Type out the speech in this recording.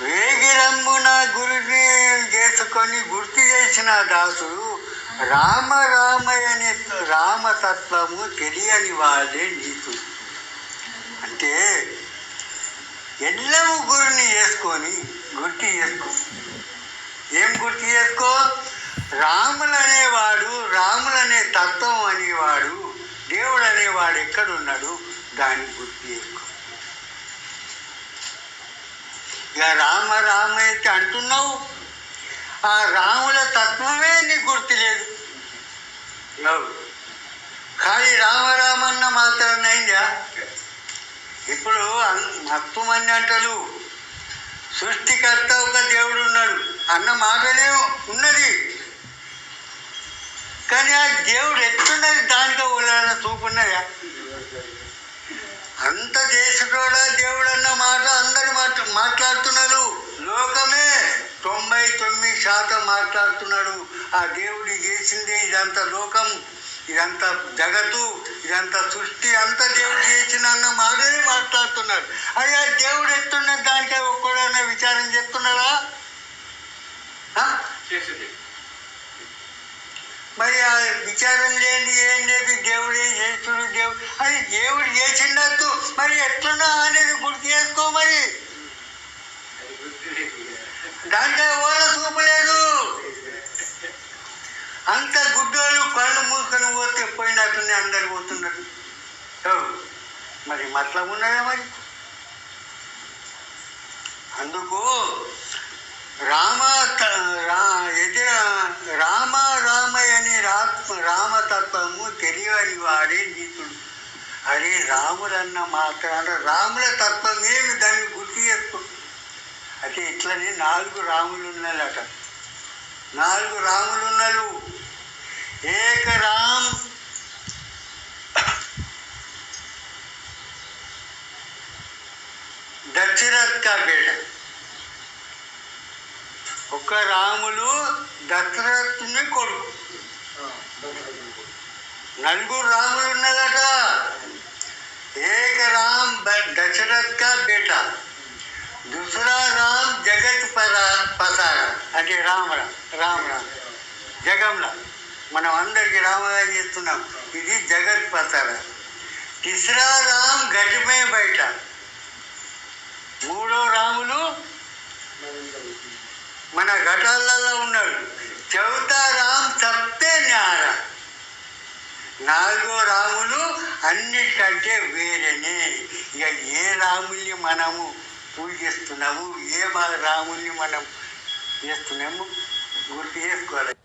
వేగిరమ్మున గురిని చేసుకొని గుర్తు చేసిన దాసుడు రామ రామయని రామతత్వము తెలియని వాడే నీకు అంటే ఎల్లము గురిని చేసుకొని గుర్తు చేసుకో. ఏం గుర్తు చేసుకో? రాములు అనేవాడు రాములు అనే తత్వం అనేవాడు దేవుడు అనేవాడు ఎక్కడున్నాడు? దాన్ని గుర్తు చేసుకో ఇక రామ రామ అయితే అంటున్నావు? ఆ రాముల తత్వమే నీకు గుర్తులేదు. కానీ రామ రామన్న మాత్రం అయిందా? ఇప్పుడు అన్- మంది అంటారు సృష్టికర్త ఒక దేవుడు ఉన్నాడు. అన్న మాటనే ఉన్నది. కానీ ఆ దేవుడు ఎట్లున్నది దానితో చూపున్నదా అంత దేశంలో శాతం మాట్లాడుతున్నాడు. ఆ దేవుడు చేసిందే ఇదంతా లోకం ఇదంతా జగత్తు ఇదంతా సృష్టి అంతా దేవుడు చేసిన అన్న మాటనే మాట్లాడుతున్నాడు. అయ్యా దేవుడు ఎత్తున్నది దానికే ఒక్కడన్నా విచారం? చేసింది. మరి ఆ విచారం లేని ఏం లేదు దేవుడు ఏం చేస్తుడు దేవుడు. అది దేవుడు చేసినట్టు మరి ఎట్లున్నా అనేది గుర్తు చేసుకో మరి. దాంట్లో చూపలేదు అంత గుడ్డోళ్ళు కళ్ళు మూసుకొని పోతే పోయినట్టుంది అందరు పోతున్నారు. మరి మట్ల ఉన్నదే మరి? అందుకు రామ త- రా రామ రామయ్య అని రా రామతత్వము తెలియని వాడే నీతుడు. అరే రాముడన్న మాత్రాన రాముల తత్వం ఏమి దాన్ని గుర్తు చేసుకో. అయితే ఇట్లనే నాలుగు రాములు ఉన్నాయట నాలుగు రాములు ఏక రామ్. దశరథ్ కా బేట ఒక రాములు దశరథుని కొడుకు. నలుగురు రాములు ఉన్నదట. ఏక రామ్ బ- దశరథ్ కా పసార రామ రామ రామ జగంలా మనం అందరికి రామగా చేస్తున్నాం. ఇది జగత్ పసార తిసరా రామ్ గజమే బయట. మూడో రాములు మన ఘటాలలో ఉన్నాడు. చౌతా రామ్ సప్తే న్యార. నాలుగో రాములు అన్నిటికంటే వేరేనే. ఇక ఏ రాముల్ని మనము పూజిస్తున్నాము? ఏ మా రాముల్ని మనం చేస్తున్నాము గుర్తు చేసుకోవాలి